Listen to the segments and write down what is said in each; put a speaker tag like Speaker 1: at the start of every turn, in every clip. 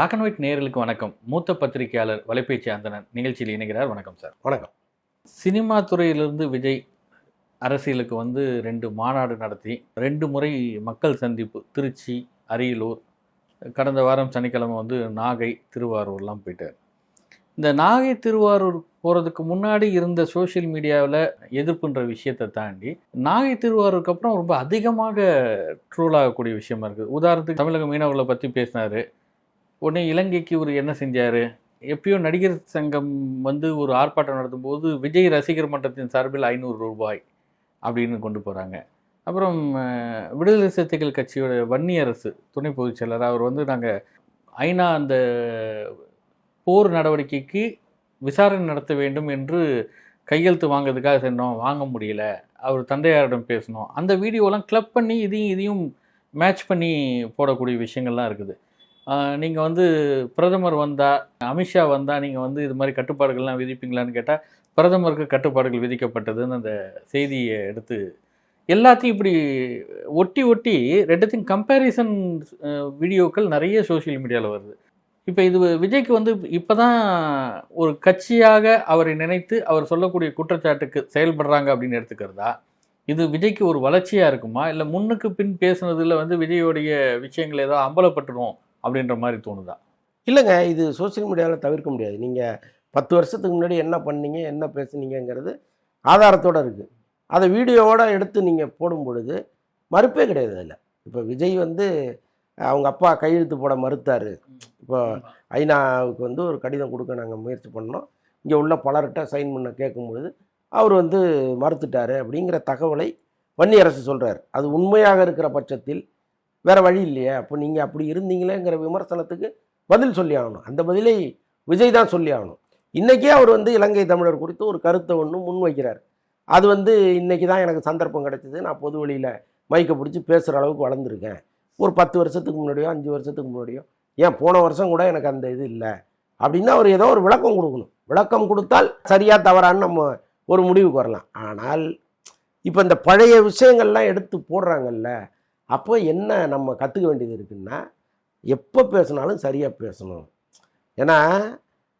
Speaker 1: Black and white நேயர்களுக்கு வணக்கம். மூத்த பத்திரிகையாளர் வலைபேச்சு அந்தணன் நிகழ்ச்சியில் இணைகிறார். வணக்கம் சார்.
Speaker 2: வணக்கம்.
Speaker 1: சினிமா துறையிலிருந்து விஜய் அரசியலுக்கு வந்து ரெண்டு மாநாடு நடத்தி ரெண்டு முறை மக்கள் சந்திப்பு திருச்சி அரியலூர் கடந்த வாரம் சனிக்கிழமை வந்து நாகை திருவாரூர்லாம் போயிட்டார். இந்த நாகை திருவாரூர் போகிறதுக்கு முன்னாடி இருந்த சோஷியல் மீடியாவில் எதிர்ப்புன்ற விஷயத்தை தாண்டி நாகை திருவாரூருக்கு அப்புறம் ரொம்ப அதிகமாக ட்ரோல் ஆகக்கூடிய விஷயமா இருக்குது. உதாரணத்துக்கு தமிழக மீனவர்களை பற்றி பேசினார். உடனே இலங்கைக்கு இவர் என்ன செஞ்சார்? எப்பயோ நடிகர் சங்கம் வந்து ஒரு ஆர்ப்பாட்டம் நடத்தும் போது விஜய் ரசிகர் மன்றத்தின் சார்பில் ஐநூறு ரூபாய் அப்படின்னு கொண்டு போகிறாங்க அப்புறம் விடுதலை சிறுத்தைகள் கட்சியோட வன்னியரசு துணை பொதுச் செயலர் அவர் வந்து நாங்கள் ஐநா அந்த போர் நடவடிக்கைக்கு விசாரணை நடத்த வேண்டும் என்று கையெழுத்து வாங்குறதுக்காக சென்றோம் வாங்க முடியல. அவர் தந்தையாரிடம் பேசணும் அந்த வீடியோலாம் கிளப் பண்ணி இதையும் இதையும் மேட்ச் பண்ணி போடக்கூடிய விஷயங்கள்லாம் இருக்குது. நீங்கள் வந்து பிரதமர் வந்தால் அமித்ஷா வந்தால் நீங்கள் வந்து இது மாதிரி கட்டுப்பாடுகள்லாம் விதிப்பீங்களான்னு கேட்டால் பிரதமருக்கு கட்டுப்பாடுகள் விதிக்கப்பட்டதுன்னு அந்த செய்தியை எடுத்து எல்லாத்தையும் இப்படி ஒட்டி ஒட்டி ரெண்டுத்தையும் கம்பேரிசன் வீடியோக்கள் நிறைய சோஷியல் மீடியாவில் வருது. இப்போ இது விஜய்க்கு வந்து இப்போ தான் ஒரு கட்சியாக அவரை நினைத்து அவர் சொல்லக்கூடிய குற்றச்சாட்டுக்கு செயல்படுறாங்க அப்படின்னு எடுத்துக்கிறதா? இது விஜய்க்கு ஒரு வளர்ச்சியாக இருக்குமா? இல்லை முன்னுக்கு பின் பேசுனதில் வந்து விஜயோடைய விஷயங்கள் ஏதோ அம்பலப்பட்டுரும்? அப்படின்ற மாதிரி தோணுதா?
Speaker 2: இல்லைங்க இது சோஷியல் மீடியாவில் தவிர்க்க முடியாது. நீங்கள் பத்து வருஷத்துக்கு முன்னாடி என்ன பண்ணீங்க என்ன பேசுனீங்கங்கிறது ஆதாரத்தோடு இருக்குது அதை வீடியோவோட எடுத்து நீங்கள் போடும் பொழுது மறுப்பே கிடையாது அதில். இப்போ விஜய் வந்து அவங்க அப்பா கையெழுத்து போட மறுத்தார். இப்போ ஐநாவுக்கு வந்து ஒரு கடிதம் கொடுக்க நாங்கள் முயற்சி பண்ணோம். இங்கே உள்ள பலர்கிட்ட சைன் பண்ண கேட்கும் பொழுது அவர் வந்து மறுத்துட்டார் அப்படிங்கிற தகவலை வன்னியரசு சொல்கிறார் அது உண்மையாக இருக்கிற பட்சத்தில் வேறு வழி இல்லையே. அப்போ நீங்கள் அப்படி இருந்தீங்களேங்கிற விமர்சனத்துக்கு பதில் சொல்லி ஆகணும். அந்த பதிலை விஜய் தான் சொல்லி ஆகணும். இன்றைக்கே அவர் வந்து இலங்கை தமிழர் குறித்து ஒரு கருத்தை ஒன்று முன்வைக்கிறார். அது வந்து இன்றைக்கி தான் எனக்கு சந்தர்ப்பம் கிடச்சிது. நான் பொது வழியில் மைக்கை பிடிச்சி பேசுகிற அளவுக்கு வளர்ந்துருக்கேன். ஒரு பத்து வருஷத்துக்கு முன்னாடியோ அஞ்சு வருஷத்துக்கு முன்னாடியோ ஏன் போன வருஷம் கூட எனக்கு அந்த இது இல்லை. அப்படின்னா அவர் ஏதோ ஒரு விளக்கம் கொடுக்கணும். விளக்கம் கொடுத்தால் சரியாக தவறான்னு நம்ம ஒரு முடிவுக்கு வரலாம். ஆனால் இப்போ இந்த பழைய விஷயங்கள்லாம் எடுத்து போடுறாங்கல்ல அப்போ என்ன நம்ம கற்றுக்க வேண்டியது இருக்குன்னா எப்போ பேசினாலும் சரியாக பேசணும். ஏன்னா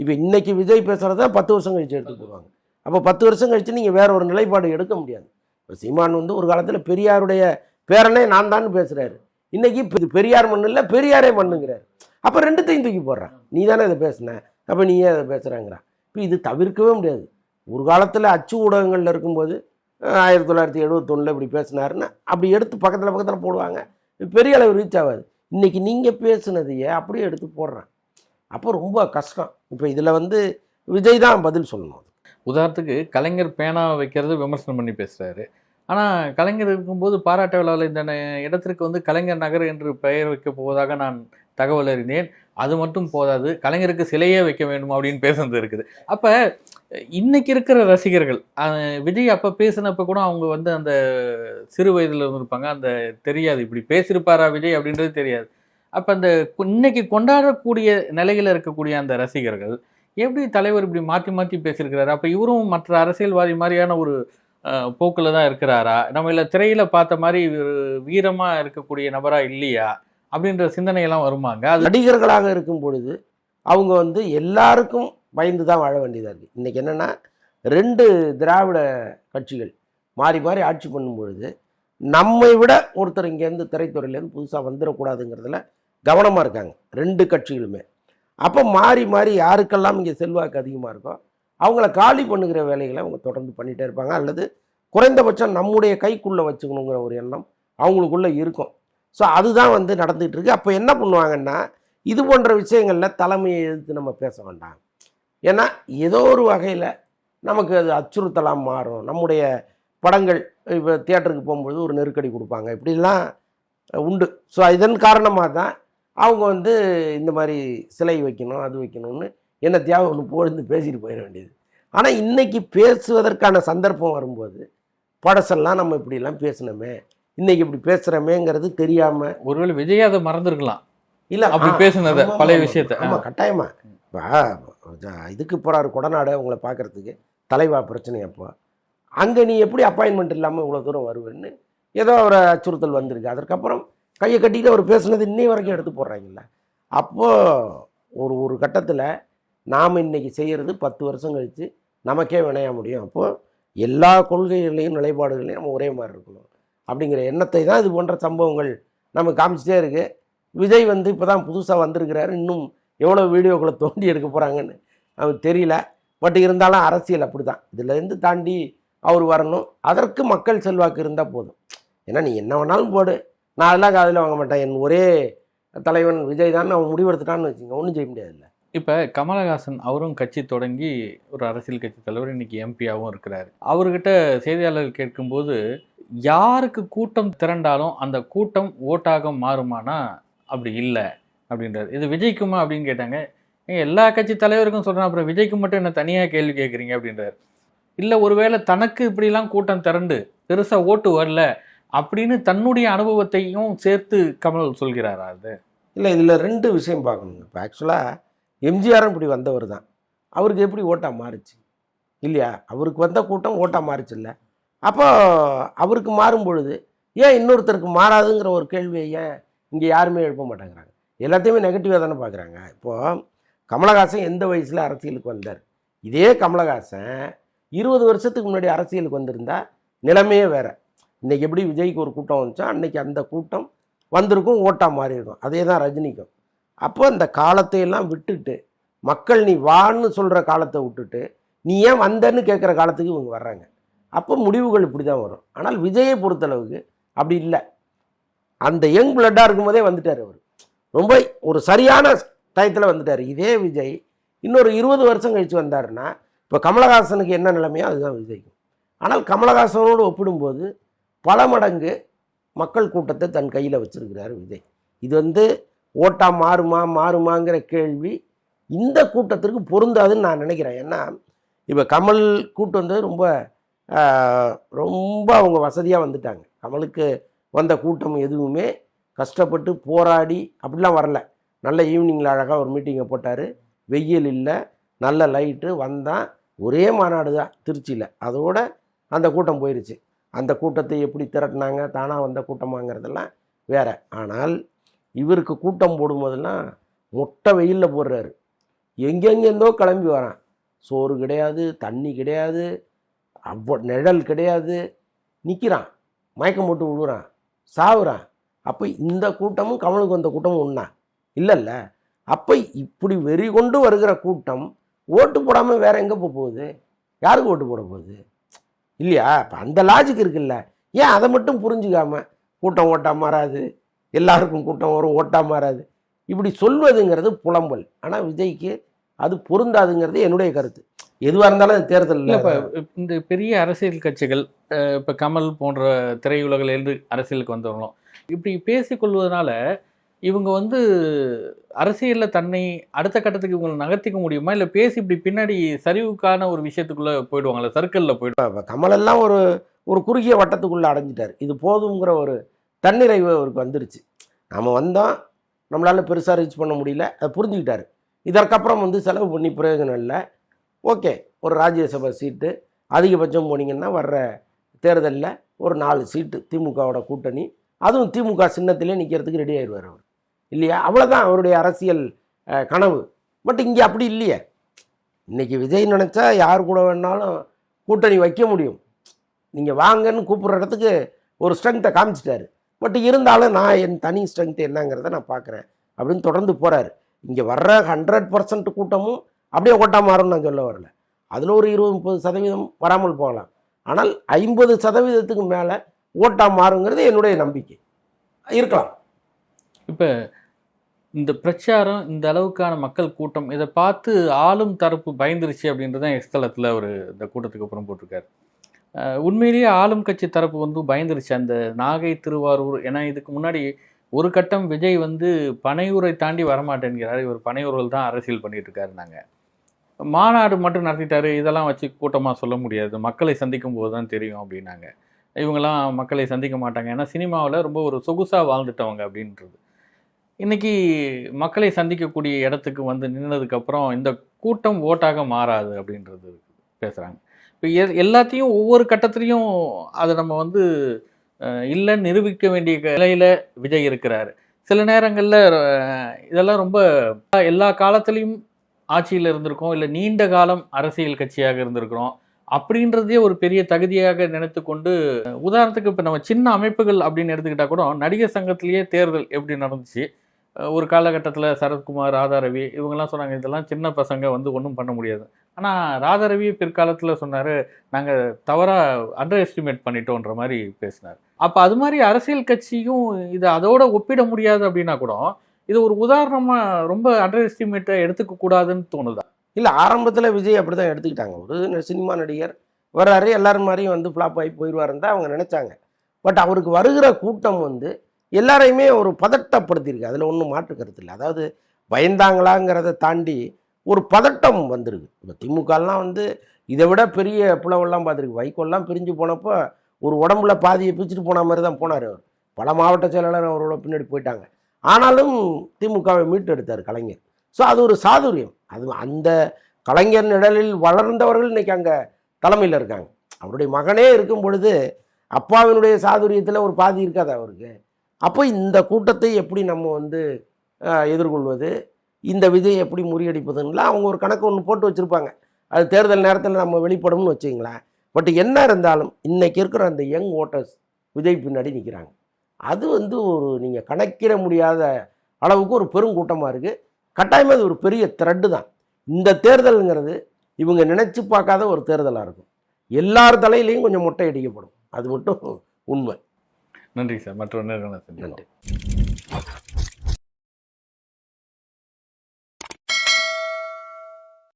Speaker 2: இப்போ இன்றைக்கி விஜய் பேசுகிறத பத்து வருஷம் கழித்து எடுத்து போடுவாங்க அப்போ பத்து வருஷம் கழித்து நீங்கள் வேற ஒரு நிலைப்பாடு எடுக்க முடியாது. இப்போ சீமான் வந்து ஒரு காலத்தில் பெரியாருடைய பேரனே நான் தான் பேசுகிறாரு இன்றைக்கி இப்போ இது பெரியார் மண்ணு இல்லை பெரியாரே மண்ணுங்கிறார். அப்போ ரெண்டுத்தையும் தூக்கி போடுறான். நீ தானே இதை பேசுன? அப்போ நீ ஏன் அதை பேசுகிறாங்கிறான் இப்போ இது தவிர்க்கவே முடியாது. ஒரு காலத்தில் அச்சு ஊடகங்களில் இருக்கும்போது ஆயிரத்தி தொள்ளாயிரத்தி எழுபத்தொன்னில் இப்படி பேசினாருன்னு அப்படி எடுத்து பக்கத்தில் பக்கத்தில் போடுவாங்க. பெரிய அளவு ரீச் ஆகாது. இன்றைக்கி நீங்கள் பேசுனதையே அப்படியே எடுத்து போடுறேன். அப்போ ரொம்ப கஷ்டம். இப்போ இதில் வந்து விஜய் தான் பதில் சொல்லணும்.
Speaker 1: உதாரணத்துக்கு கலைஞர் பேனா வைக்கிறது விமர்சனம் பண்ணி பேசுகிறாரு ஆனால் கலைஞர் இருக்கும்போது பாராட்ட விழாவில் இந்த இடத்திற்கு வந்து கலைஞர் நகர் என்று பெயர் வைக்கப் போவதாக நான் தகவல் அறிந்தேன். அது மட்டும் போதாது கலைஞருக்கு சிலையே வைக்க வேண்டும் அப்படின்னு பேசுனது இருக்குது. அப்போ இன்னைக்கு இருக்கிற ரசிகர்கள் விஜய் அப்போ பேசினப்ப கூட அவங்க வந்து அந்த சிறு வயதில் இருந்திருப்பாங்க. அந்த தெரியாது இப்படி பேசியிருப்பாரா விஜய் அப்படின்றது தெரியாது. அப்போ அந்த இன்னைக்கு கொண்டாடக்கூடிய நிலையில் இருக்கக்கூடிய அந்த ரசிகர்கள் எப்படி தலைவர் இப்படி மாற்றி மாற்றி பேசியிருக்கிறாரு? அப்போ இவரும் மற்ற அரசியல்வாதி மாதிரியான ஒரு போக்கில் தான் இருக்கிறாரா? நம்ம இல்லை திரையில் பார்த்த மாதிரி வீரமாக இருக்கக்கூடிய நபராக இல்லையா? அப்படின்ற சிந்தனையெல்லாம் வருமாங்க. அது
Speaker 2: நடிகர்களாக இருக்கும் பொழுது அவங்க வந்து எல்லாருக்கும் பயந்து தான் வாழ வேண்டியதாக இருக்குது இன்றைக்கி என்னென்னா ரெண்டு திராவிட கட்சிகள் மாறி மாறி ஆட்சி பண்ணும் பொழுது நம்மை விட ஒருத்தர் இங்கேருந்து திரைத்துறையிலேருந்து புதுசாக வந்துடக்கூடாதுங்கிறதுல கவனமாக இருக்காங்க. ரெண்டு கட்சிகளுமே. அப்போ மாறி மாறி யாருக்கெல்லாம் இங்கே செல்வாக்கு அதிகமாக இருக்கோ அவங்கள காலி பண்ணுகிற வேலைகளை அவங்க தொடர்ந்து பண்ணிகிட்டே இருப்பாங்க. அல்லது குறைந்தபட்சம் நம்முடைய கைக்குள்ளே வச்சுக்கணுங்கிற ஒரு எண்ணம் அவங்களுக்குள்ளே இருக்கும். ஸோ அதுதான் வந்து நடந்துகிட்டு இருக்கு அப்போ என்ன பண்ணுவாங்கன்னா இது போன்ற விஷயங்களில் தலைமையை எதிர்த்து நம்ம பேச வேண்டாம். ஏன்னா ஏதோ ஒரு வகையில் நமக்கு அது அச்சுறுத்தலாக மாறும். நம்முடைய படங்கள் இப்போ தியேட்டருக்கு போகும்பொழுது ஒரு நெருக்கடி கொடுப்பாங்க. இப்படிலாம் உண்டு. ஸோ இதன் காரணமாக தான் அவங்க வந்து இந்த மாதிரி சிலை வைக்கணும் அது வைக்கணும்னு என்ன தேவை ஒன்று போழுந்து பேசிட்டு போயிட வேண்டியது. ஆனால் இன்றைக்கி பேசுவதற்கான சந்தர்ப்பம் வரும்போது படசெல்லாம் நம்ம இப்படிலாம் பேசணுமே. இன்னைக்கு இப்படி பேசுகிறோமேங்கிறது தெரியாமல்
Speaker 1: ஒருவேளை விஜய் அதை மறந்துருக்கலாம்.
Speaker 2: இல்ல
Speaker 1: அப்படி பேசுனத, பழைய விஷயத்த.
Speaker 2: ஆமா கட்டாயமா. இப்போ இதுக்கு போறாரு கொடநாடு உங்களை பார்க்கறதுக்கு தலைவா பிரச்சனை அப்போ. அங்க நீ எப்படி அப்பாயின்மெண்ட் இல்லாம இவ்வளவு தூரம் வருவேன்னு ஏதோ ஒரு அச்சுறுத்தல் வந்திருக்கு. அதற்கப்புறம் கையை கட்டிட்டு அவர் பேசுனது இன்னை வரைக்கும் எடுத்து போடுறாங்கல்ல. அப்போ ஒரு ஒரு கட்டத்தில் நாம் இன்னைக்கு செய்கிறது பத்து வருஷம் கழித்து நமக்கே வினைய முடியும். அப்போது எல்லா கொள்கைகளையும் நிலைப்பாடுகளையும் நம்ம ஒரே மாதிரி இருக்கணும். அப்படிங்கிற எண்ணத்தை தான் இது போன்ற சம்பவங்கள் நம்ம காமிச்சிட்டே இருக்கு. விஜய் வந்து இப்போ தான் புதுசாக வந்திருக்கிறாரு. இன்னும் எவ்வளோ வீடியோக்களை தோண்டி எடுக்க போகிறாங்கன்னு அவருக்கு தெரியல. பட் இருந்தாலும் அரசியல் அப்படி தான் இதுலேருந்து தாண்டி அவர் வரணும். அதற்கு மக்கள் செல்வாக்கு இருந்தால் போதும். ஏன்னா நீ என்ன வேணாலும் போடு. நான் அதெல்லாம் காதில் வாங்க மாட்டேன். என் ஒரே தலைவன் விஜய் தான். அவன் முடிவெடுத்துட்டான்னு வச்சுங்க ஒன்றும் செய்ய முடியாதுல்ல.
Speaker 1: இப்போ கமலஹாசன் அவரும் கட்சி தொடங்கி ஒரு அரசியல் கட்சி தலைவர் இன்னைக்கு எம்பியாகவும் இருக்கிறார். அவர்கிட்ட செய்தியாளர்கள் கேட்கும்போது யாருக்கு கூட்டம் திரண்டாலும் அந்த கூட்டம் ஓட்டாக மாறுமானா? அப்படி இல்லை அப்படின்றாரு. இது விஜய்க்குமா? அப்படின்னு கேட்டாங்க. எல்லா கட்சி தலைவருக்கும் சொல்கிறேன் அப்புறம் விஜய்க்கு மட்டும் என்ன தனியாக கேள்வி கேட்குறீங்க? அப்படின்றார். இல்லை ஒருவேளை தனக்கு இப்படிலாம் கூட்டம் திரண்டு பெருசாக ஓட்டு வரல அப்படின்னு தன்னுடைய அனுபவத்தையும் சேர்த்து கமல் சொல்கிறாரா அது?
Speaker 2: இல்லை இதில் ரெண்டு விஷயம் பார்க்கணுங்க. இப்போ ஆக்சுவலாக எம்ஜிஆரும் இப்படி வந்தவர் தான். அவருக்கு எப்படி ஓட்டா மாறுச்சு? இல்லையா? அவருக்கு வந்த கூட்டம் ஓட்டா மாறுச்சு இல்லை அப்போ அவருக்கு மாறும் பொழுது ஏன் இன்னொருத்தருக்கு மாறாதுங்கிற ஒரு கேள்வியை ஏன் இங்கே யாருமே எழுப்ப மாட்டேங்கிறாங்க? எல்லாத்தையுமே நெகட்டிவாக தானே பார்க்குறாங்க. இப்போது கமலஹாசன் எந்த வயசில் அரசியலுக்கு வந்தார்? இதே கமலஹாசன் இருபது வருஷத்துக்கு முன்னாடி அரசியலுக்கு வந்திருந்தா நிலைமையே வேறு. இன்னைக்கு எப்படி விஜய்க்கு ஒரு கூட்டம் வந்துச்சோ? அன்றைக்கி அந்த கூட்டம் வந்திருக்கும் ஓட்டாக மாறி இருக்கும் அதே தான் ரஜினிக்கும். அப்போ அந்த காலத்தையெல்லாம் விட்டுட்டு மக்கள் நீ வான்னு சொல்கிற காலத்தை விட்டுட்டு நீ ஏன் வந்தன்னு கேட்குற காலத்துக்கு இவங்க வர்றாங்க. அப்போ முடிவுகள் இப்படி தான் வரும். ஆனால் விஜயை பொறுத்தளவுக்கு அப்படி இல்லை. அந்த யங் பிளட்டாக இருக்கும்போதே வந்துட்டார் அவர். ரொம்ப ஒரு சரியான டயத்தில் வந்துட்டார். இதே விஜய் இன்னொரு இருபது வருஷம் கழித்து வந்தாருன்னா இப்போ கமலஹாசனுக்கு என்ன நிலைமையோ அதுதான் விஜய்க்கும். ஆனால் கமலஹாசனோடு ஒப்பிடும்போது பல மடங்கு மக்கள் கூட்டத்தை தன் கையில் வச்சுருக்கிறார் விஜய். இது வந்து ஓட்டா மாறுமா மாறுமாங்கிற கேள்வி இந்த கூட்டத்திற்கு பொருந்தாதுன்னு நான் நினைக்கிறேன். ஏன்னா இப்போ கமல் கூட்டம் வந்து ரொம்ப ரொம்ப அவங்க வசதியாக வந்துட்டாங்க. கமலுக்கு வந்த கூட்டம் எதுவுமே கஷ்டப்பட்டு போராடி அப்படிலாம் வரல. நல்ல ஈவினிங்கில் அழகாக ஒரு மீட்டிங்கை போட்டார். வெயில் இல்லை நல்ல லைட்டு வந்தான் ஒரே மாநாடு தான் திருச்சியில். அதோட அந்த கூட்டம் போயிருச்சு. அந்த கூட்டத்தை எப்படி திரட்டினாங்க தானாக வந்த கூட்டமாங்கிறதெல்லாம் வேற. ஆனால் இவருக்கு கூட்டம் போடும்போதெல்லாம் மொட்டை வெயிலில் போடுறாரு. எங்கெங்கேருந்தோ கிளம்பி வரான். சோறு கிடையாது தண்ணி கிடையாது அவ்வளோ நிழல் கிடையாது. நிற்கிறான் மயக்கம் போட்டு விழுறான். சாவுறான். அப்போ இந்த கூட்டமும் கமலுக்கு வந்த கூட்டமும் ஒன்றா இல்லைல்ல. அப்போ இப்படி வெறி கொண்டு வருகிற கூட்டம் ஓட்டு போடாமல் வேற எங்கே போக போகுது? யாருக்கு ஓட்டு போட போகுது? இல்லையா? இப்போ அந்த லாஜிக் இருக்குல்ல. ஏன் அதை மட்டும் புரிஞ்சுக்காம கூட்டம் ஓட்டா மாறாது? எல்லாருக்கும் கூட்டம் வரும் ஓட்டா மாறாது இப்படி சொல்வதுங்கிறது புலம்பல். ஆனால் விஜய்க்கு அது பொருந்தாதுங்கிறது என்னுடைய கருத்து. எதுவாக இருந்தாலும் அது தேர்தல்
Speaker 1: இல்ல இப்ப இந்த பெரிய அரசியல் கட்சிகள் இப்ப கமல் போன்ற திரையுலகிலிருந்து அரசியலுக்கு வந்தவங்களும் இப்படி பேசிக்கொள்வதனால இவங்க வந்து அரசியல்ல தன்னை அடுத்த கட்டத்துக்கு இவங்களை நகர்த்திக்க முடியுமா? இல்ல பேசி இப்படி பின்னாடி சரிவுக்கான ஒரு விஷயத்துக்குள்ள போயிடுவாங்கல்ல சர்க்கிள்ல போயிடுவாங்க
Speaker 2: கமலெல்லாம் ஒரு ஒரு குறுகிய வட்டத்துக்குள்ளே அடைஞ்சிட்டார். இது போதுங்கிற ஒரு தன்னிறைவு அவருக்கு வந்துருச்சு. நம்ம வந்தோம் நம்மளால் பெருசாக ரீச் பண்ண முடியல. அதை புரிஞ்சுக்கிட்டாரு. இதற்கப்புறம் வந்து செலவு பண்ணி பிரயோஜனம் இல்லை. ஓகே ஒரு ராஜ்யசபா சீட்டு அதிகபட்சம் போனீங்கன்னா வர்ற தேர்தலில் ஒரு நாலு சீட்டு திமுகவோட கூட்டணி. அதுவும் திமுக சின்னத்திலே நிற்கிறதுக்கு ரெடி ஆயிடுவார் அவர். இல்லையா? அவ்வளோதான் அவருடைய அரசியல் கனவு. பட் இங்கே அப்படி இல்லையே. இன்னைக்கு விஜய் நினச்சா யார் கூட வேணாலும் கூட்டணி வைக்க முடியும். நீங்கள் வாங்கன்னு கூப்பிட்ற இடத்துக்கு ஒரு ஸ்ட்ரென்த்தை காமிச்சிட்டாரு. பட் இருந்தாலும் நான் என் தனி ஸ்ட்ரென்த் என்னங்கிறத நான் பார்க்குறேன். அப்படின்னு தொடர்ந்து போகிறாரு இங்கே வர்ற ஹண்ட்ரட் பர்சன்ட் கூட்டமும் அப்படியே ஓட்டா மாறும்னு நான் சொல்ல வரல. அதில் ஒரு இருபது முப்பது சதவீதம் வராமல் போகலாம். ஆனால் ஐம்பது சதவீதத்துக்கு மேலே ஓட்டா மாறுங்கிறது என்னுடைய நம்பிக்கை. இருக்கலாம்.
Speaker 1: இப்போ இந்த பிரச்சாரம் இந்த அளவுக்கான மக்கள் கூட்டம் இதை பார்த்து ஆளும் தரப்பு பயந்துருச்சு அப்படின்றதான் எக்ஸ்தலத்தில் அவர் இந்த கூட்டத்துக்கு அப்புறம் போட்டிருக்காரு. உண்மையிலேயே ஆளும் கட்சி தரப்பு வந்து பயந்துருச்சு. அந்த நாகை திருவாரூர் ஏன்னா இதுக்கு முன்னாடி ஒரு கட்டம் விஜய் வந்து பனையூரை தாண்டி வரமாட்டேங்கிறார் இவர் பனையூரில் தான் அரசியல் பண்ணிட்டு இருக்காரு நாங்கள் மாநாடு மட்டும் நடத்திட்டாரு. இதெல்லாம் வச்சு கூட்டமாக சொல்ல முடியாது. மக்களை சந்திக்கும் போது தான் தெரியும் அப்படின்னாங்க. இவங்கெல்லாம் மக்களை சந்திக்க மாட்டாங்க. ஏன்னா சினிமாவில் ரொம்ப ஒரு சொகுசாக வாழ்ந்துட்டவங்க அப்படின்றது. இன்னைக்கு மக்களை சந்திக்கக்கூடிய இடத்துக்கு வந்து நின்னதுக்கப்புறம் இந்த கூட்டம் ஓட்டாக மாறாது அப்படின்றது பேசுகிறாங்க இப்போ எல்லாத்தையும் ஒவ்வொரு கட்டத்துலேயும் அதை நம்ம வந்து இல்லைன்னு நிரூபிக்க வேண்டிய நிலையில் விஜய் இருக்கிறாரு. சில நேரங்களில் இதெல்லாம் ரொம்ப எல்லா காலத்துலேயும் ஆட்சியில் இருந்திருக்கோம் இல்லை நீண்ட காலம் அரசியல் கட்சியாக இருந்திருக்கிறோம் அப்படின்றதே ஒரு பெரிய தகுதியாக நினைத்து கொண்டு உதாரணத்துக்கு இப்போ நம்ம சின்ன அமைப்புகள் அப்படின்னு எடுத்துக்கிட்டால் கூட நடிகர் சங்கத்திலேயே தேர்தல் எப்படி நடந்துச்சு? ஒரு காலகட்டத்தில் சரத்குமார் ராதாரவி இவங்கெல்லாம் சொன்னாங்க இதெல்லாம் சின்ன பசங்க வந்து ஒன்றும் பண்ண முடியாது. ஆனால் ராதாரவி பிற்காலத்தில் சொன்னார் நாங்கள் தவறாக அண்டர் எஸ்டிமேட் பண்ணிட்டோன்ற மாதிரி பேசினார். அப்போ அது மாதிரி அரசியல் கட்சியும் இதை அதோட ஒப்பிட முடியாது அப்படின்னா கூட இது ஒரு உதாரணமாக ரொம்ப அண்டர் எஸ்டிமேட்டை எடுத்துக்க கூடாதுன்னு தோணுதா?
Speaker 2: இல்லை ஆரம்பத்தில் விஜய் அப்படி தான் எடுத்துக்கிட்டாங்க. ஒரு சினிமா நடிகர் வர்றாரு எல்லாரும் மாதிரியும் வந்து ஃப்ளாப் ஆகி போயிடுவாருன்னு தான் அவங்க நினச்சாங்க. பட் அவருக்கு வருகிற கூட்டம் வந்து எல்லாரையுமே ஒரு பதட்டப்படுத்தியிருக்கு. அதில் ஒன்றும் மாற்று கருத்து இல்லை. அதாவது பயந்தாங்களாங்கிறத தாண்டி ஒரு பதட்டம் வந்திருக்கு. இப்போ திமுகலாம் வந்து இதை விட பெரிய பிளவெல்லாம் பார்த்துருக்கு. வைக்கோல்லாம் பிரிஞ்சு போனப்போ ஒரு உடம்புல பாதியை பிரிச்சுட்டு போன மாதிரி தான் போனார் அவர். பல மாவட்ட செயலாளர் அவரோட பின்னாடி போயிட்டாங்க. ஆனாலும் திமுகவை மீட்டு எடுத்தார் கலைஞர். ஸோ அது ஒரு சாதுரியம். அது அந்த கலைஞர் நிழலில் வளர்ந்தவர்கள் இன்றைக்கி அங்கே தலைமையில் இருக்காங்க. அவருடைய மகனே இருக்கும் பொழுது அப்பாவினுடைய சாதுரியத்தில் ஒரு பாதி இருக்காது அவருக்கு. அப்போ இந்த கூட்டத்தை எப்படி நம்ம வந்து எதிர்கொள்வது? இந்த விஜய் எப்படி முறியடிப்பதுன்னெலாம் அவங்க ஒரு கணக்கு ஒன்று போட்டு வச்சுருப்பாங்க. அது தேர்தல் நேரத்தில் நம்ம வெளிப்படும்னு வச்சுங்களேன் பட் என்ன இருந்தாலும் இன்னைக்கு இருக்கிற அந்த யங் ஓட்டர்ஸ் விஜய் பின்னாடி நிற்கிறாங்க அது வந்து ஒரு நீங்கள் கணக்கிட முடியாத அளவுக்கு ஒரு பெருங்கூட்டமாக இருக்குது கட்டாயமாக அது ஒரு பெரிய த்ரெட்டு தான். இந்த தேர்தலுங்கிறது இவங்க நினைச்சு பார்க்காத ஒரு தேர்தலாக இருக்கும். எல்லார் தலையிலையும் கொஞ்சம் மொட்டை அடிக்கப்படும். அது மட்டும் உண்மை.
Speaker 1: நன்றி சார். சந்திப்போம்.
Speaker 2: நன்றி.